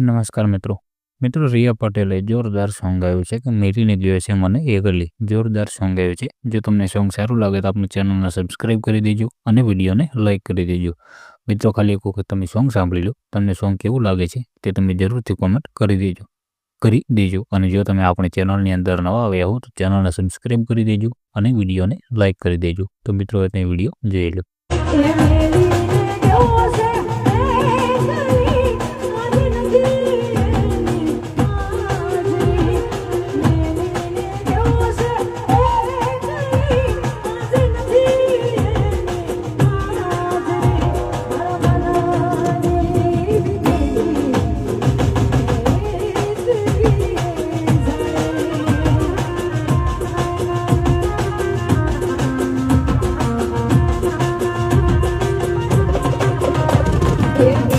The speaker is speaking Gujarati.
નમસ્કાર મિત્રો. મિત્રો રિયા પટેલે જોરદાર સોંગ ગાયું છે કે મેરીને જોઈએ છે મને એ ગલી જોરદાર સોંગ ગાયું છે. જો તમને સોંગ સારું લાગે તો આપણી ચેનલને સબસ્ક્રાઈબ કરી દેજો અને વિડીયોને લાઇક કરી દેજો. મિત્રો ખાલી એક વખત તમે સોંગ સાંભળી લો. તમને સોંગ કેવું લાગે છે તે તમે જરૂરથી કોમેન્ટ કરી દેજો. કરી દેજો. અને જો તમે આપણી ચેનલની અંદર નવા આવ્યા હો તો ચેનલને સબસ્ક્રાઈબ કરી દેજો અને વિડીયોને લાઇક કરી દેજો. તો મિત્રો તે વીડિયો જોઈ લો. Yeah.